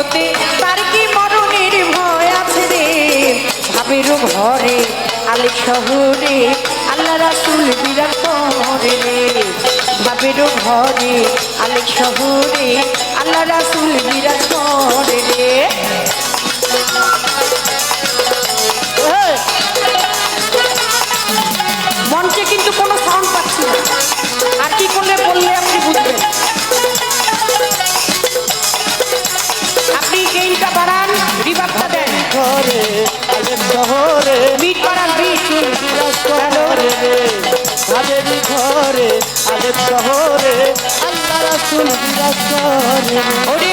জগতে, তার কি মরণের ভয় আছে রে? ভাবের ভরে আলে শহরে, আল্লাহ রাসুল বিরাট পরে রে। ভাবের ঘরে আলে শহরে, আল্লাহ রাসুল বিরাট পরে রে। ঘরে আলে শহরে বিট বাড়ান বিট বিরাজ করে রে আলের ঘরে আলে শহরে আল্লাহ রাসুল বিরাজ করে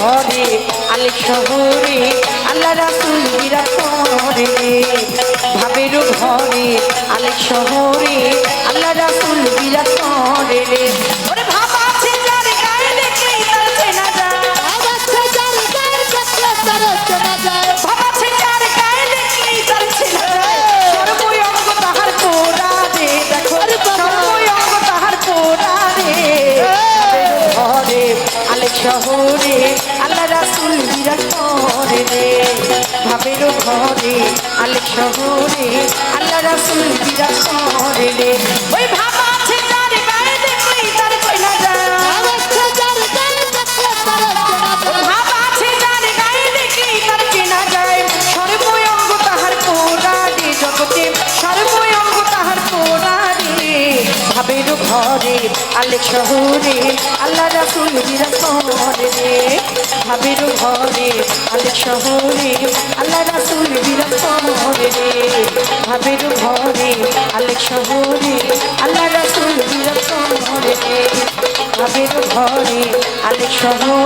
ঘরে আলে শহরে আল্লাহ রাসুল বিরা করে। ভাবের ঘরে আলে শহরে। শহরে আল্লাহ রাসুল বিরাট করে রে ওই ভাব আছে যার গায়ে দেখলেই তার চেনা যায়। ভাব আছে যার গায়ে দেখলেই তার চেনা যায়। সর্বই অঙ্গ তাহার পোড়া রে। জগতে রাসুল